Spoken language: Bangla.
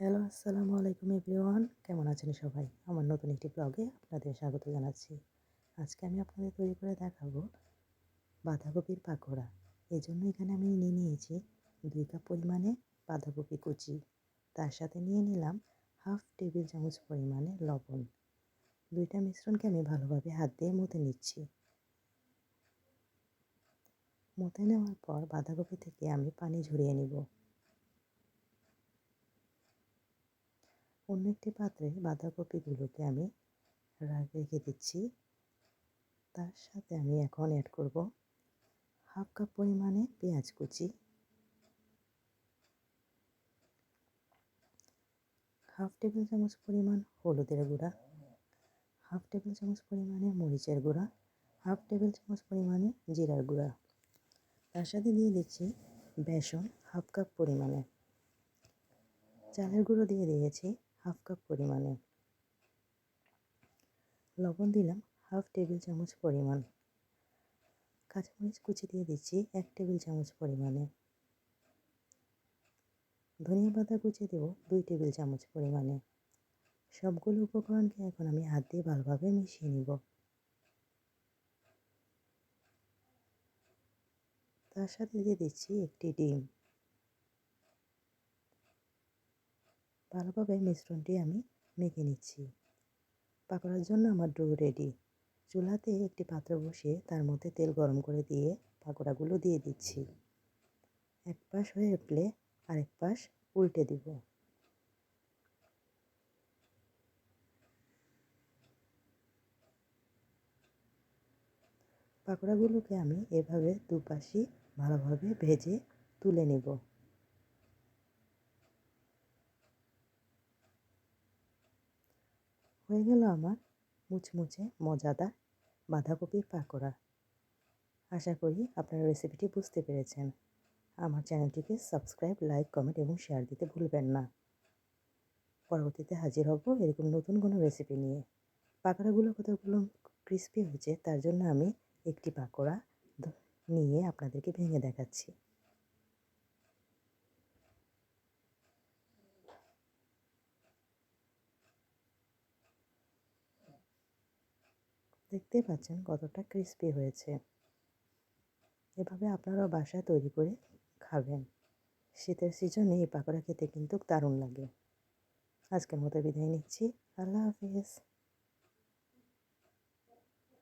হ্যালো, আসসালামু আলাইকুম এভরিওয়ান। কেমন আছেন সবাই? আমার নতুন একটি ব্লগে আপনাদের স্বাগত জানাচ্ছি। আজকে আমি আপনাদের তৈরি করে দেখাবো বাঁধাকপির পাকোড়া। এই জন্য এখানে আমি নিয়ে নিয়েছি দুই কাপ পরিমাণে বাঁধাকপি কুচি। তার সাথে নিয়ে নিলাম হাফ টেবিল চামচ পরিমাণে লবণ। দুইটা মিশ্রণকে আমি ভালোভাবে হাত দিয়ে মুতে নিচ্ছি। মুতে নেওয়ার পর বাঁধাকপি থেকে আমি পানি ঝরিয়ে নিব। অন্য একটি পাত্রে বাঁধাকপিগুলোকে আমি রেখে দিচ্ছি। তার সাথে আমি এখন অ্যাড করব হাফ কাপ পরিমাণে পেঁয়াজ কুচি, হাফ টেবিল চামচ পরিমাণ হলুদের গুঁড়া, হাফ টেবিল চামচ পরিমাণে মরিচের গুঁড়া, হাফ টেবিল চামচ পরিমাণে জিরার গুঁড়া। তার সাথে দিয়ে দিচ্ছি বেসন হাফ কাপ পরিমাণে। চালের গুঁড়ো দিয়ে দিয়েছি। হাফ কাপ পরিমাণে লবণ দিলাম, হাফ টেবিল চামচ পরিমাণ কাঁচামরিচ কুচি দিয়ে দিচ্ছি, এক টেবিল চামচ পরিমাণে। ধনিয়া পাতা কুচি দেব, দুই টেবিল চামচ পরিমাণে। সবগুলো উপকরণকে এখন আমি হাত দিয়ে ভালোভাবে মিশিয়ে নিব। তার সাথে দিয়ে দিচ্ছি একটি ডিম। ভালোভাবে মিশ্রণটি আমি মেখে নিচ্ছি। পাকোড়ার জন্য আমার ডো রেডি। চুলাতে একটি পাত্র বসিয়ে তার মধ্যে তেল গরম করে দিয়ে পাকোড়াগুলো দিয়ে দিচ্ছি। এক পাশ হয়ে উঠলে আরেক পাশ উল্টে দিব। পাকোড়াগুলোকে আমি এভাবে দুপাশই ভালোভাবে ভেজে তুলে নেব। হয়ে গেল আমার মুচমুচে, মজাদার বাঁধাকপির পাকোড়া। আশা করি আপনারা রেসিপিটি বুঝতে পেরেছেন। আমার চ্যানেলটিকে সাবস্ক্রাইব লাইক কমেন্ট এবং শেয়ার দিতে ভুলবেন না। পরবর্তীতে হাজির হব এরকম নতুন কোনো রেসিপি নিয়ে। পাকোড়াগুলো কতগুলো ক্রিস্পি হয়েছে তার জন্য আমি একটি পাকোড়া নিয়ে আপনাদেরকে ভেঙে দেখাচ্ছি। দেখতেই পাচ্ছেন কতটা ক্রিস্পি হয়েছে। এভাবে আপনারাও বাসা তৈরি করে খাবেন। শীতের সিজনে এই পাকোড়া খেতে কিন্তু দারুণ লাগে। আজকের মতো বিদায় নিচ্ছি। আল্লাহ হাফিজ।